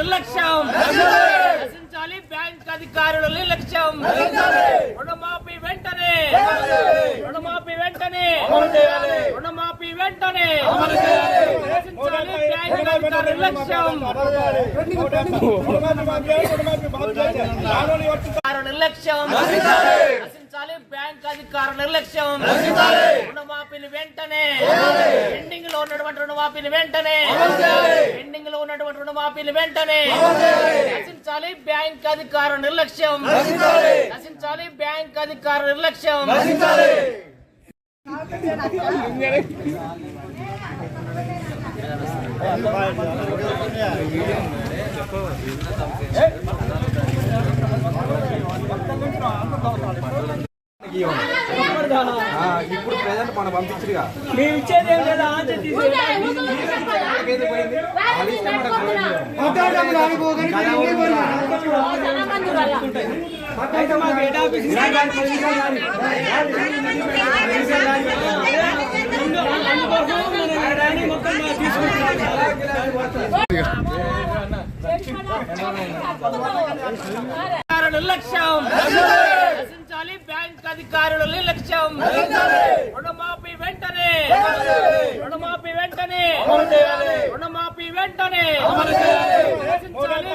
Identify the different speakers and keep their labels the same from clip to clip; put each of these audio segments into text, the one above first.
Speaker 1: నిర్లక్ష్యం. నశించాలి బ్యాంక్ అధికారుల నిర్లక్ష్యం రుణమాఫీ వెంటనే. రుణమాఫీ వెంటనే. రుణమాఫీ వెంటనే. నశించాలి బ్యాంక్ అధికారుల నిర్లక్ష్యం. నిర్లక్ష్యం. నశించాలి బ్యాంక్ అధికారుల నిర్లక్ష్యం. రుణమాఫీని వెంటనే. పెండింగ్లో ఉన్నటువంటి రుణమాఫీని వెంటనే. పెండింగ్లో ఉన్నటువంటి రుణమాఫీని వెంటనే. నశించాలి బ్యాంక్ అధికారుల నిర్లక్ష్యం. నశించాలి. బ్యాంక్ అధికారుల నిర్లక్ష్యం.
Speaker 2: ప్రజెంట్ మనం
Speaker 1: ఇచ్చేది ఏం లేదా
Speaker 2: పోయింది.
Speaker 1: అధికారుల నిర్లక్ష్యం బ్యాంక్ అధికారుల నిర్లక్ష్యం రుణమాఫీ వెంటనే. రుణమాఫీ వెంటనే. రుణమాఫీ వెంటనే నశించాలి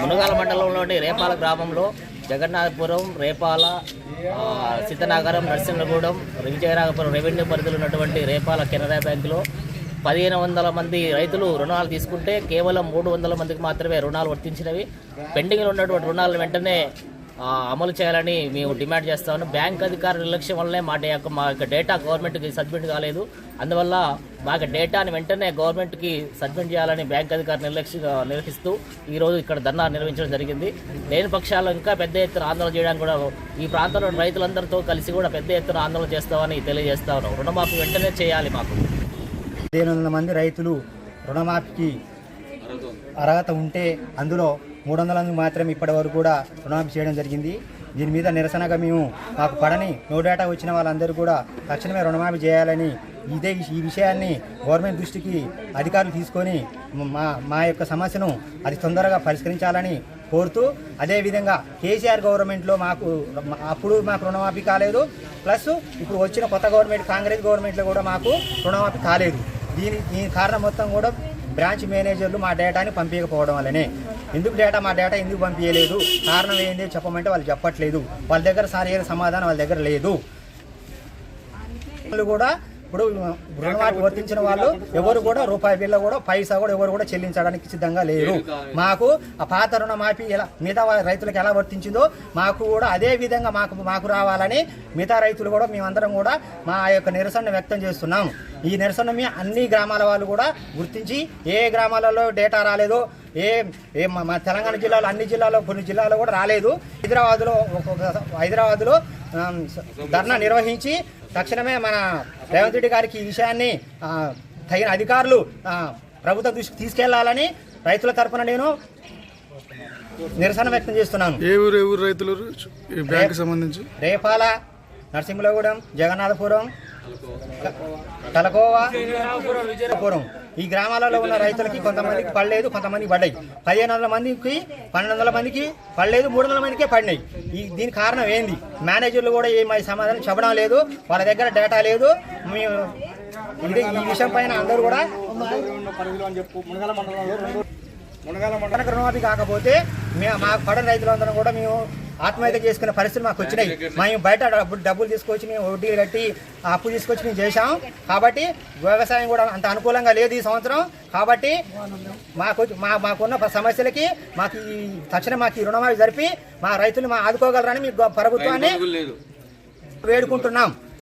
Speaker 1: మునగాల మండలంలోని రేపాల గ్రామంలో జగన్నాథపురం రేపాల ఆ, సీతనాగరం నరసింహగూడెం విజయరాఘపురం రెవెన్యూ పరిధిలో ఉన్నటువంటి రేపాల కెనరా బ్యాంకులో పదిహేను వందల మంది రైతులు రుణాలు తీసుకుంటే కేవలం మూడు వందల మందికి మాత్రమే రుణాలు వర్తించినవి. పెండింగ్లో ఉన్నటువంటి రుణాలను వెంటనే అమలు చేయాలని మేము డిమాండ్ చేస్తామని బ్యాంక్ అధికారుల నిర్లక్ష్యం వల్లనే మా యొక్క మా యొక్క డేటా గవర్నమెంట్కి సబ్మిట్ కాలేదు. అందువల్ల మా యొక్క డేటాని వెంటనే గవర్నమెంట్కి సబ్మిట్ చేయాలని బ్యాంక్ అధికారులు నిర్లక్ష్య నిర్వహిస్తూ ఈరోజు ఇక్కడ ధర్నా నిర్వహించడం జరిగింది. లేని పక్షాల్లో ఇంకా పెద్ద ఎత్తున ఆందోళన చేయడానికి కూడా ఈ ప్రాంతంలో రైతులందరితో కలిసి కూడా పెద్ద ఎత్తున ఆందోళన చేస్తామని తెలియజేస్తా ఉన్నాం. రుణమాఫీ వెంటనే చేయాలి మాకు.
Speaker 3: పదిహేను వందల మంది రైతులు రుణమాఫీకి అర్హత ఉంటే అందులో మూడు వందల మంది మాత్రమే ఇప్పటి వరకు కూడా రుణమాఫీ చేయడం జరిగింది. దీని మీద నిరసనగా మేము మాకు పడని నో డేటా వచ్చిన వాళ్ళందరూ కూడా తక్షణమే రుణమాఫీ చేయాలని ఇదే ఈ విషయాన్ని గవర్నమెంట్ దృష్టికి అధికారులు తీసుకొని మా మా యొక్క సమస్యను అది తొందరగా పరిష్కరించాలని కోరుతూ అదేవిధంగా కేసీఆర్ గవర్నమెంట్లో మాకు అప్పుడు మాకు రుణమాఫీ కాలేదు. ప్లస్ ఇప్పుడు వచ్చిన కొత్త గవర్నమెంట్ కాంగ్రెస్ గవర్నమెంట్లో కూడా మాకు రుణమాఫీ కాలేదు. దీని దీని కారణం మొత్తం కూడా బ్రాంచ్ మేనేజర్లు మా డేటాని పంపించకపోవడం వల్లనే. ఎందుకు డేటా మా డేటా ఎందుకు పంపించలేదు? కారణం ఏంది చెప్పమంటే వాళ్ళు చెప్పట్లేదు. వాళ్ళ దగ్గర సరైన సమాధానం వాళ్ళ దగ్గర లేదు. వాళ్ళు కూడా ఇప్పుడు రుణమాఫీ వర్తించిన వాళ్ళు ఎవరు కూడా రూపాయి బిల్ల కూడా పైసా కూడా ఎవరు కూడా చెల్లించడానికి సిద్ధంగా లేరు. మాకు ఆ పాత రుణమాఫీ ఎలా మిగతా రైతులకు ఎలా వర్తించిందో మాకు కూడా అదే విధంగా మాకు మాకు రావాలని మిగతా రైతులు కూడా మేమందరం కూడా మా యొక్క నిరసన వ్యక్తం చేస్తున్నాం. ఈ నిరసన మీ అన్ని గ్రామాల వాళ్ళు కూడా గుర్తించి ఏ గ్రామాలలో డేటా రాలేదో ఏ ఏ మా తెలంగాణ జిల్లాలో అన్ని జిల్లాలో కొన్ని జిల్లాలో కూడా రాలేదు. హైదరాబాద్లో ఒక్కొక్క హైదరాబాద్లో ధర్నా నిర్వహించి తక్షణమే మన రేవంత్ రెడ్డి గారికి ఈ విషయాన్ని తగిన అధికారులు ప్రభుత్వ దృష్టికి తీసుకెళ్ళాలని రైతుల తరపున నేను నిరసన వ్యక్తం చేస్తున్నాను.
Speaker 4: ఏ ఊరు ఏ ఊరు రైతులు? బ్యాంక్ సంబంధించి?
Speaker 3: రేపాల నరసింహులగూడెం జగన్నాథపురం తలకోవ విజయపురం ఈ గ్రామాలలో ఉన్న రైతులకి కొంతమందికి పడలేదు కొంతమందికి పడ్డాయి పదిహేను వందల మందికి పన్నెండు వందల మందికి పడలేదు మూడు వందల మందికే పడినాయి. ఈ దీని కారణం ఏంది? మేనేజర్లు కూడా ఏమై సమాధానం చెప్పడం లేదు వాళ్ళ దగ్గర డేటా లేదు. మేము ఇది ఈ విషయం పైన అందరూ కూడా కనుక రుణమాఫీ కాకపోతే మేము మా పడని రైతులందరం కూడా మేము ఆత్మహత్య చేసుకునే పరిస్థితులు మాకు వచ్చినాయి. మేము బయట డబ్బులు తీసుకొచ్చి మేము వడ్డీలు కట్టి అప్పు తీసుకొచ్చి మేము చేశాం. కాబట్టి వ్యవసాయం కూడా అంత అనుకూలంగా లేదు ఈ సంవత్సరం. కాబట్టి మాకు మా మాకున్న సమస్యలకి మాకు ఈ తక్షణం మాకు ఈ రుణమాఫీ జరిపి మా రైతులు మా ఆదుకోగలరని మీ ప్రభుత్వాన్ని వేడుకుంటున్నాం.